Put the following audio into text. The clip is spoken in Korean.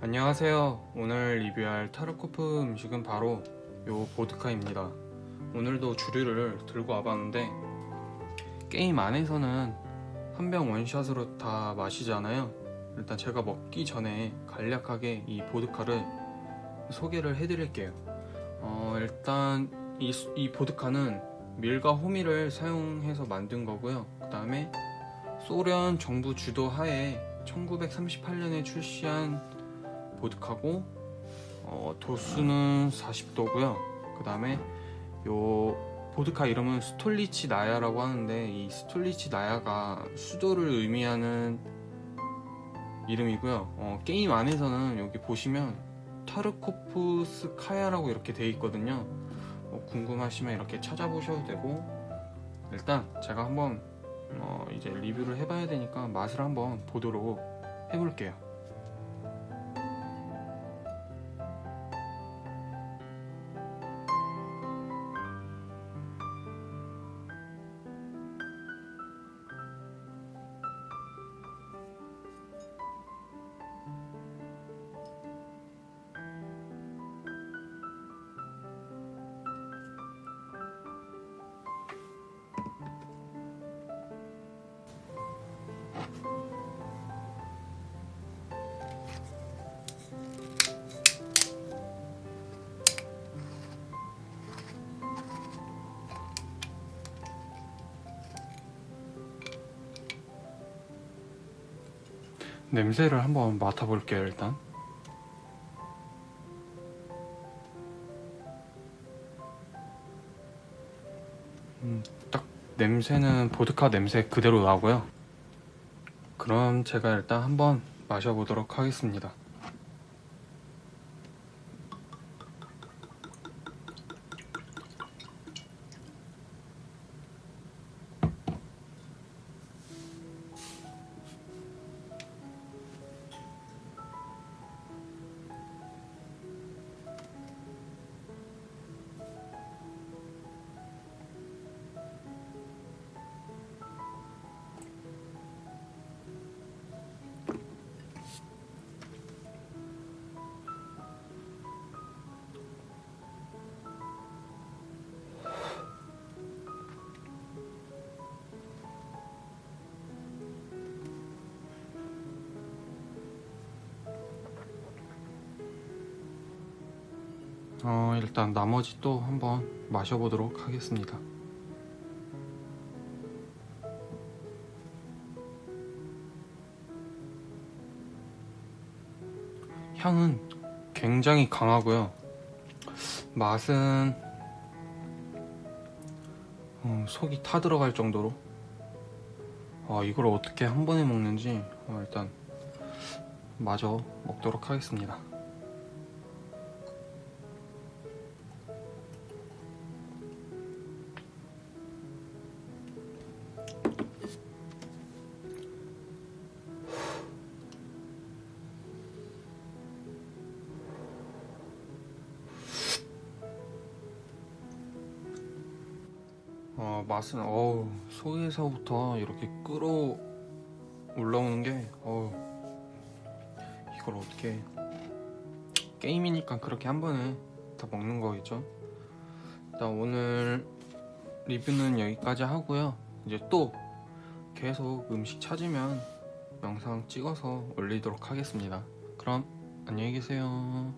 안녕하세요. 오늘 리뷰할 타르코프 음식은 바로 요 보드카입니다. 오늘도 주류를 들고 와봤는데 게임 안에서는 한 병 원샷으로 다 마시잖아요. 일단 제가 먹기 전에 간략하게 이 보드카를 소개를 해드릴게요. 어, 일단 이, 수- 이 보드카는 밀과 호미를 사용해서 만든 거고요. 그 다음에 소련 정부 주도 하에 1938년에 출시한 보드카고 어, 도수는 40도고요. 그 다음에 요 보드카 이름은 스톨리치 나야라고 하는데 이 스톨리치 나야가 수도를 의미하는 이름이고요. 어, 게임 안에서는 여기 보시면 타르코프스 카야라고 이렇게 돼 있거든요. 어, 궁금하시면 이렇게 찾아보셔도 되고 일단 제가 한번 어, 이제 리뷰를 해봐야 되니까 맛을 한번 보도록 해볼게요. 냄새를 한번 맡아볼게요 일단. 음, 딱 냄새는 보드카 냄새 그대로 나고요. 그럼 제가 일단 한번 마셔보도록 하겠습니다 어, 일단 나머지 또 한번 마셔보도록 하겠습니다. 향은 굉장히 강하고요. 맛은 어, 속이 타 들어갈 정도로 아, 이걸 어떻게 한 번에 먹는지 어, 일단 마저 먹도록 하겠습니다. 어, 맛은 어우 속에서부터 이렇게 끓어 올라오는 게 어우 이걸 어떻게 게임이니까 그렇게 한 번에 다 먹는 거겠죠? 일단 오늘 리뷰는 여기까지 하고요. 이제 또 계속 음식 찾으면 영상 찍어서 올리도록 하겠습니다. 그럼 안녕히 계세요